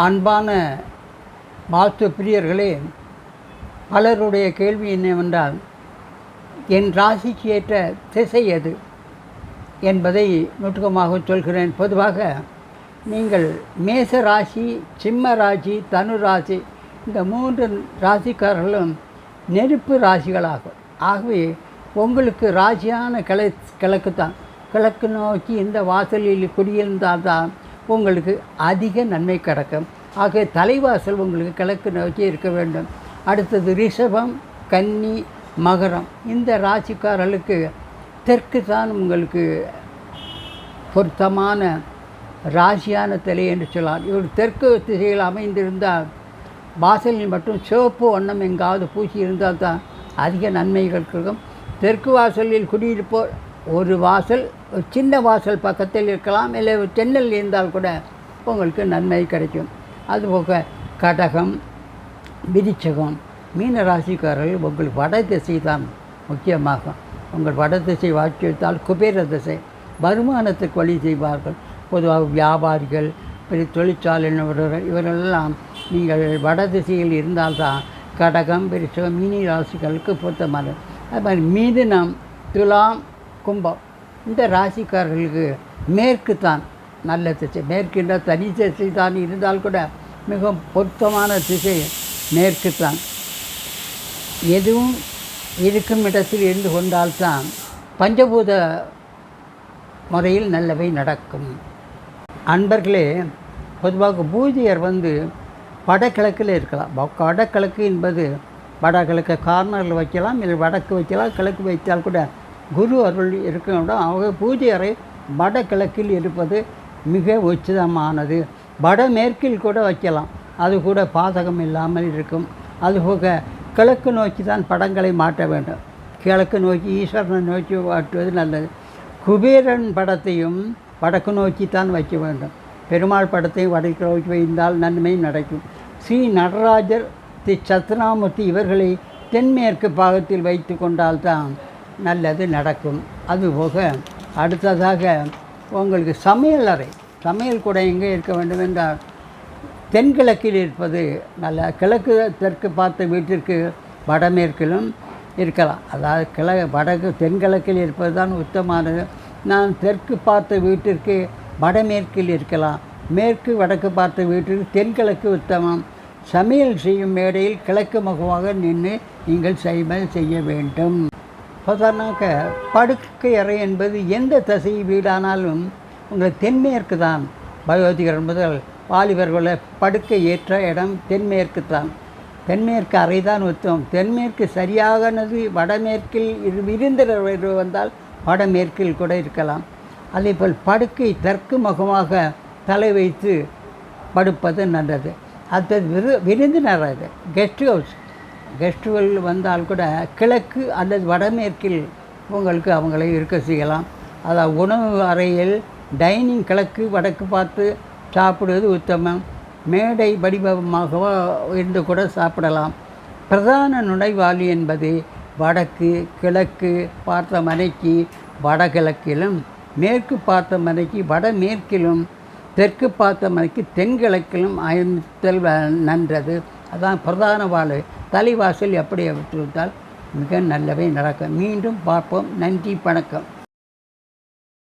அன்பான வாஸ்து பிரியர்களே பலருடைய கேள்வி என்னவென்றால் என் ராசிக்கு ஏற்ற திசை எது என்பதை நுட்பமாக சொல்கிறேன். பொதுவாக நீங்கள் மேச ராசி சிம்ம ராசி தனு ராசி இந்த மூன்று ராசிக்காரர்களும் நெருப்பு ராசிகளாகும். ஆகவே உங்களுக்கு ராசியான கிளை கிழக்கு தான் கிழக்கு நோக்கி இந்த வாசலில் குடியிருந்தால்தான் உங்களுக்கு அதிக நன்மை கிடக்கும். ஆக தலைவாசல் உங்களுக்கு கிழக்கு நோக்கி இருக்க வேண்டும். அடுத்தது ரிஷபம் கன்னி மகரம். இந்த ராசிக்காரர்களுக்கு தெற்கு தான் உங்களுக்கு பொருத்தமான ராசியான தலை என்று சொல்லலாம். இவர் தெற்கு திசையில் அமைந்திருந்தால் வாசலில் மட்டும் சிவப்பு வண்ணம் எங்காவது பூசி இருந்தால் தான் அதிக நன்மைகள் இருக்கும் தெற்கு வாசலில் குடியிருப்போர் ஒரு வாசல் ஒரு சின்ன வாசல் பக்கத்தில் இருக்கலாம் இல்லை ஒரு தென்னல் இருந்தால் கூட உங்களுக்கு நன்மை கிடைக்கும். அதுபோக கடகம் விருச்சகம் மீன ராசிக்காரர்கள் உங்கள் வட திசை தான் முக்கியமாகும் உங்கள் வட திசை வாக்கியத்தால் குபேர திசை வருமானத்துக்கு வழி செய்வார்கள். பொதுவாக வியாபாரிகள் பெரிய தொழிற்சாலையினவர்கள் இவரெல்லாம் நீங்கள் வட திசையில் இருந்தால்தான் கடகம் பெருசகம் மீனி ராசிகளுக்கு பொருத்தமானது. அது மாதிரி மீதினம் துலாம் கும்பம். இந்த ராசிக்காரர்களுக்கு மேற்கு தான் நல்ல திசை. மேற்கு தனி திசை தான் இருந்தால் கூட மிகவும் பொருத்தமான திசை மேற்கு தான். எதுவும் இருக்கும் இடத்தில் இருந்து கொண்டால்தான் பஞ்சபூத முறையில் நல்லவை நடக்கும். அன்பர்களே பொதுவாக பூஜையர் வந்து வடகிழக்கில் இருக்கலாம். வ- வடகிழக்கு என்பது வடகிழக்கு கார்னரில் வைக்கலாம் இல்லை வடக்கு வைக்கலாம் கிழக்கு வைத்தால் கூட குரு அருள் இருக்கணும் அவங்க பூஜை அறை வடகிழக்கில் இருப்பது மிக உச்சிதமானது. வடமேற்கில் கூட வைக்கலாம். அது கூட பாதகம் இல்லாமல் இருக்கும். அதுபோக கிழக்கு நோக்கி தான் படங்களை மாட்ட வேண்டும். கிழக்கு நோக்கி ஈஸ்வரனை நோக்கி மாட்டுவது நல்லது. குபேரன் படத்தையும் வடக்கு நோக்கி தான் வைக்க வேண்டும். பெருமாள் படத்தையும் வடக்கு நோக்கி வைந்தால் நன்மை நடக்கும். ஸ்ரீ நடராஜர் தி சத்ராமூர்த்தி இவர்களை தென்மேற்கு பாகத்தில் வைத்து கொண்டால்தான் நல்லது நடக்கும். அதுபோக அடுத்ததாக உங்களுக்கு சமையல் அறை. சமையல் கூட எங்கே இருக்க வேண்டும் என்றால் தென்கிழக்கில் இருப்பது நல்ல கிழக்கு தெற்கு பார்த்த வீட்டிற்கு வடமேற்கிலும் இருக்கலாம். அதாவது கிழ வடக்கு தென்கிழக்கில் இருப்பது தான் உத்தமானது நான் தெற்கு பார்த்த வீட்டிற்கு வடமேற்கில் இருக்கலாம். மேற்கு வடக்கு பார்த்த வீட்டிற்கு தென்கிழக்கு உத்தமம். சமையல் செய்யும் மேடையில் கிழக்கு முகமாக நின்று நீங்கள் சமையல் செய்ய வேண்டும். சாதாரணமாக படுக்கை அறை என்பது எந்த தசை வீடானாலும் உங்கள் தென்மேற்கு தான். பயோதிகர் முதல் வாலிபர்களை படுக்கை ஏற்ற இடம் தென்மேற்கு தான். தென்மேற்கு அறை தான் உத்தமம் தென்மேற்கு சரியாகனது வடமேற்கில் இரு விருந்தினர் வந்தால் வடமேற்கில் கூட இருக்கலாம். அதே போல் படுக்கை தெற்கு முகமாக தலை வைத்து படுப்பது நல்லது. அடுத்தது விரு விருந்தினர் அது கெஸ்ட் ஹவுஸ். கெஸ்ட் வந்தால் கூட கிழக்கு அல்லது வடமேற்கில் உங்களுக்கு அவங்களை இருக்க செய்யலாம். அதாவது உணவு அறையில் டைனிங் கிழக்கு வடக்கு பார்த்து சாப்பிடுவது உத்தமம். மேடை வடிவமாகவோ இருந்து கூட சாப்பிடலாம். பிரதான நுழைவாளி என்பது வடக்கு கிழக்கு பார்த்த மனைக்கு வடகிழக்கிலும் மேற்கு பார்த்த மனைக்கு வடமேற்கிலும் தெற்கு பார்த்த மனைக்கு தென்கிழக்கிலும் அமைத்தல் நன்றது. அதான் பிரதான வாழ் தலைவாசல் எப்படி விட்டுவிட்டால் மிக நல்லவை நடக்கும். மீண்டும் பார்ப்போம். நன்றி வணக்கம்.